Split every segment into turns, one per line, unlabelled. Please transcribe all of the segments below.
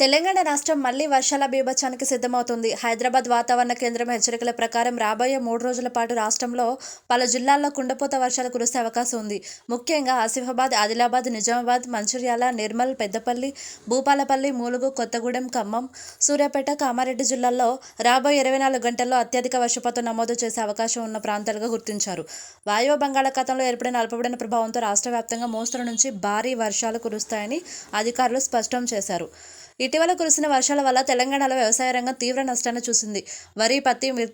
తెలంగాణ రాష్ట్రం మళ్ళీ వర్షాల బీభత్సానికి సిద్ధమవుతుంది. హైదరాబాద్ వాతావరణ కేంద్రం హెచ్చరికల ప్రకారం రాబోయే మూడు రోజుల పాటు రాష్ట్రంలో పలు జిల్లాల్లో కుండపోత వర్షాలు కురిసే అవకాశం ఉంది. ముఖ్యంగా ఆసిఫాబాద్ ఆదిలాబాద్ నిజామాబాద్ మంచిర్యాల నిర్మల్ పెద్దపల్లి భూపాలపల్లి మూలుగు కొత్తగూడెం ఖమ్మం సూర్యాపేట కామారెడ్డి జిల్లాల్లో రాబోయే ఇరవై నాలుగు గంటల్లో అత్యధిక వర్షపాతం నమోదు చేసే అవకాశం ఉన్న ప్రాంతాలుగా గుర్తించారు. వాయువ బంగాళాఖాతంలో ఏర్పడిన అల్పపీడన ప్రభావంతో రాష్ట్ర వ్యాప్తంగా మోస్తరు నుంచి భారీ వర్షాలు కురుస్తాయని అధికారులు స్పష్టం చేశారు. ఇటీవల కురిసిన వర్షాల వల్ల తెలంగాణలో వ్యవసాయ రంగం తీవ్ర నష్టాన్ని చూసింది. వరి పత్తి మిర్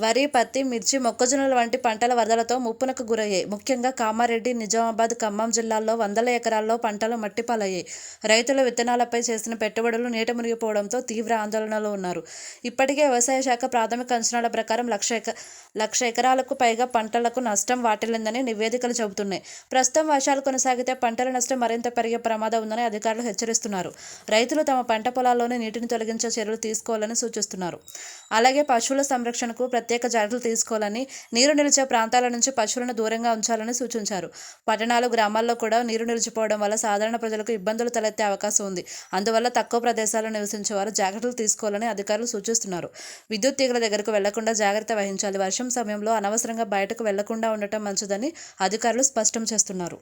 వరి పత్తి మిర్చి మొక్కజొన్నల వంటి పంటల వరదలతో ముప్పునకు గురయ్యాయి. ముఖ్యంగా కామారెడ్డి నిజామాబాద్ ఖమ్మం జిల్లాల్లో వందల ఎకరాల్లో పంటలు మట్టిపాలయ్యాయి. రైతుల విత్తనాలపై చేసిన పెట్టుబడులు నీట మునిగిపోవడంతో తీవ్ర ఆందోళనలో ఉన్నారు. ఇప్పటికే వ్యవసాయ శాఖ ప్రాథమిక అంచనాల ప్రకారం లక్ష ఎక లక్ష ఎకరాలకు పైగా పంటలకు నష్టం వాటిల్లిందని నివేదికలు చెబుతున్నాయి. ప్రస్తుతం వర్షాలు కొనసాగితే పంటల నష్టం మరింత పెరిగే ప్రమాదం ఉందని అధికారులు హెచ్చరిస్తున్నారు. రైతులు తమ పంట పొలాల్లోనే నీటిని తొలగించే చర్యలు తీసుకోవాలని సూచిస్తున్నారు. అలాగే పశువుల సంరక్షణకు ప్రత్యేక జాగ్రత్తలు తీసుకోవాలని నీరు నిలిచే ప్రాంతాల నుంచి పశువులను దూరంగా ఉంచాలని సూచించారు. పట్టణాలు గ్రామాల్లో కూడా నీరు నిలిచిపోవడం వల్ల సాధారణ ప్రజలకు ఇబ్బందులు తలెత్తే అవకాశం ఉంది. అందువల్ల తక్కువ ప్రదేశాల్లో నివసించే వారు జాగ్రత్తలు తీసుకోవాలని అధికారులు సూచిస్తున్నారు. విద్యుత్ తీగల దగ్గరకు వెళ్ళకుండా జాగ్రత్త వహించాలి. వర్షం సమయంలో అనవసరంగా బయటకు వెళ్ళకుండా ఉండటం మంచిదని అధికారులు స్పష్టం చేస్తున్నారు.